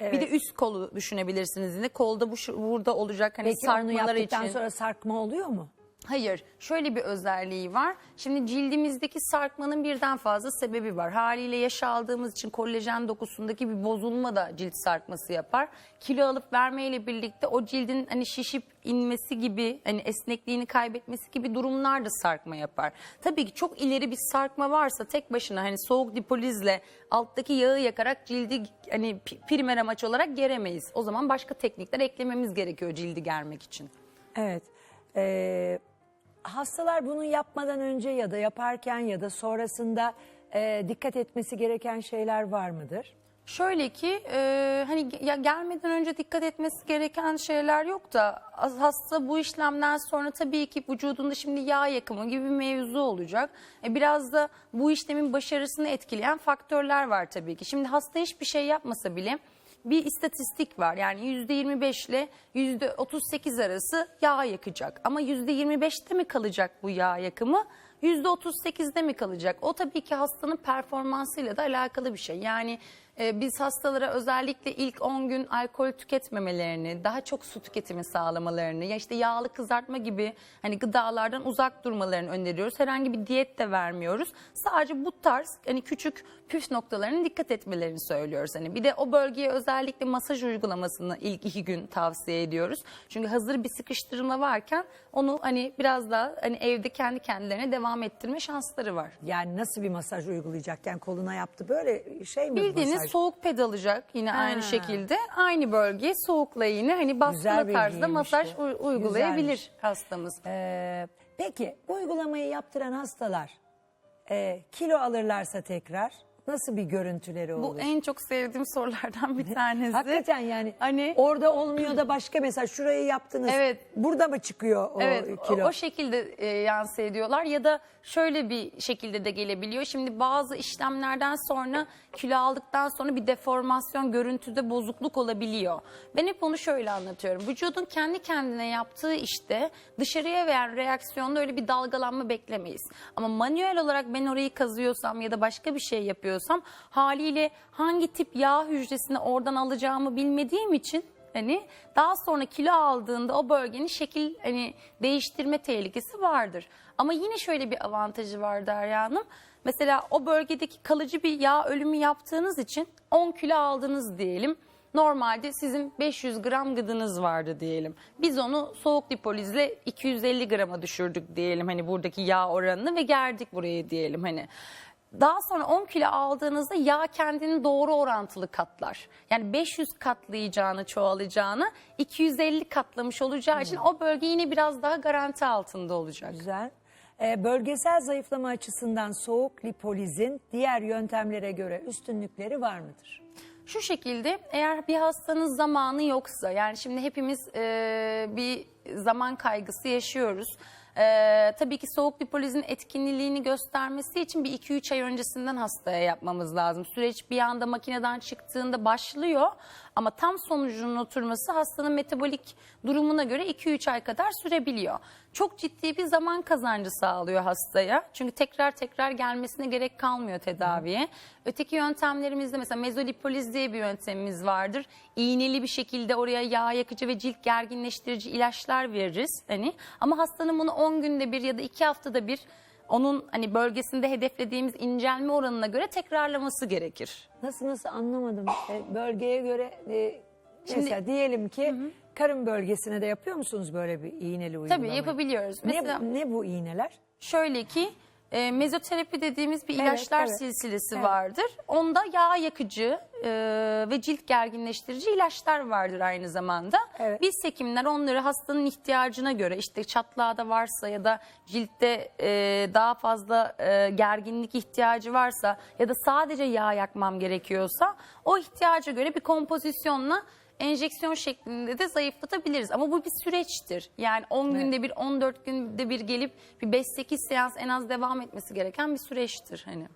Bir de üst kolu düşünebilirsiniz yine. Kolda bu şu- burada olacak hani Peki onu sarkmaları yaptıktan için. sonra sarkma oluyor mu? Hayır, şöyle bir özelliği var. Şimdi cildimizdeki sarkmanın birden fazla sebebi var. Haliyle yaş aldığımız için kolajen dokusundaki bir bozulma da cilt sarkması yapar. Kilo alıp vermeyle birlikte o cildin hani şişip inmesi gibi, hani esnekliğini kaybetmesi gibi durumlar da sarkma yapar. Tabii ki çok ileri bir sarkma varsa tek başına hani soğuk lipolizle alttaki yağı yakarak cildi hani primer amaç olarak geremeyiz. O zaman başka teknikler eklememiz gerekiyor cildi germek için. Evet. Ee, hastalar bunu yapmadan önce ya da yaparken ya da sonrasında e, dikkat etmesi gereken şeyler var mıdır? Şöyle ki e, hani ya gelmeden önce dikkat etmesi gereken şeyler yok da hasta bu işlemden sonra tabii ki vücudunda şimdi yağ yakımı gibi bir mevzu olacak. E, biraz da bu işlemin başarısını etkileyen faktörler var tabii ki. Şimdi hasta hiçbir şey yapmasa bile bir istatistik var. Yani %25 ile %38 arası yağ yakacak. Ama %25'te mi kalacak bu yağ yakımı? %38'de mi kalacak? O tabii ki hastanın performansıyla da alakalı bir şey. Yani e, biz hastalara özellikle ilk 10 gün alkol tüketmemelerini, daha çok su tüketimi sağlamalarını, ya işte yağlı kızartma gibi hani gıdalardan uzak durmalarını öneriyoruz. Herhangi bir diyet de vermiyoruz. Sadece bu tarz hani küçük püf noktalarına dikkat etmelerini söylüyoruz. Hani bir de o bölgeye özellikle masaj uygulamasını ilk iki gün tavsiye ediyoruz. Çünkü hazır bir sıkıştırma varken onu hani biraz daha hani evde kendi kendilerine devam ettirme şansları var. Yani nasıl bir masaj uygulayacakken koluna yaptı böyle şey mi Bildiğiniz masaj? Soğuk ped alacak yine aynı şekilde. Aynı bölgeye soğukla yine hani Güzel baskılı bir tarzda bilgiymiş masaj bu. u- uygulayabilir Güzelmiş. hastamız. Ee, peki uygulamayı yaptıran hastalar e, kilo alırlarsa tekrar nasıl bir görüntüleri olur? Bu en çok sevdiğim sorulardan bir tanesi. Hakikaten yani Hani- orada olmuyor da başka mesela şurayı yaptınız. Evet. Burada mı çıkıyor o Evet o- kilo? o şekilde e, yansı ediyorlar ya da şöyle bir şekilde de gelebiliyor. Şimdi bazı işlemlerden sonra kilo aldıktan sonra bir deformasyon görüntüde bozukluk olabiliyor. Ben hep onu şöyle anlatıyorum. Vücudun kendi kendine yaptığı işte dışarıya veren reaksiyonda öyle bir dalgalanma beklemeyiz. Ama manuel olarak ben orayı kazıyorsam ya da başka bir şey yapıyorsam haliyle hangi tip yağ hücresini oradan alacağımı bilmediğim için hani daha sonra kilo aldığında o bölgenin şekil hani değiştirme tehlikesi vardır. Ama yine şöyle bir avantajı var Derya Hanım. Mesela o bölgedeki kalıcı bir yağ ölümü yaptığınız için 10 kilo aldınız diyelim. Normalde sizin 500 gram gıdınız vardı diyelim. Biz onu soğuk lipolizle 250 grama düşürdük diyelim hani buradaki yağ oranını ve gerdik buraya diyelim hani. Daha sonra 10 kilo aldığınızda yağ kendini doğru orantılı katlar. Yani 500 katlayacağını, çoğalacağını 250 katlamış olacağı için o bölge yine biraz daha garanti altında olacak. Güzel. Ee, bölgesel zayıflama açısından soğuk lipolizin diğer yöntemlere göre üstünlükleri var mıdır? Şu şekilde eğer bir hastanın zamanı yoksa yani şimdi hepimiz e, bir zaman kaygısı yaşıyoruz. E, tabii ki soğuk lipolizin etkinliğini göstermesi için bir 2-3 ay öncesinden hastaya yapmamız lazım. Süreç bir anda makineden çıktığında başlıyor ama tam sonucunun oturması hastanın metabolik durumuna göre 2-3 ay kadar sürebiliyor. Çok ciddi bir zaman kazancı sağlıyor hastaya. Çünkü tekrar tekrar gelmesine gerek kalmıyor tedaviye. Öteki yöntemlerimizde mesela mezolipoliz diye bir yöntemimiz vardır. İğneli bir şekilde oraya yağ yakıcı ve cilt gerginleştirici ilaçlar veririz. Hani ama hastanın bunu 10 günde bir ya da 2 haftada bir onun hani bölgesinde hedeflediğimiz incelme oranına göre tekrarlaması gerekir. Nasıl nasıl anlamadım. Ee, bölgeye göre e, mesela diyelim ki karın bölgesine de yapıyor musunuz böyle bir iğneli uygulamayı? Tabii yapabiliyoruz. Ne, Mesela ne bu iğneler? Şöyle ki e, mezoterapi dediğimiz bir ilaçlar evet. silsilesi Evet. vardır. Onda yağ yakıcı e, ve cilt gerginleştirici ilaçlar vardır aynı zamanda. Evet. Biz hekimler onları hastanın ihtiyacına göre işte çatlağı da varsa ya da ciltte e, daha fazla e, gerginlik ihtiyacı varsa ya da sadece yağ yakmam gerekiyorsa o ihtiyaca göre bir kompozisyonla enjeksiyon şeklinde de zayıflatabiliriz. Ama bu bir süreçtir. Yani 10 günde bir, 14 günde bir gelip bir 5-8 seans en az devam etmesi gereken bir süreçtir. Hani.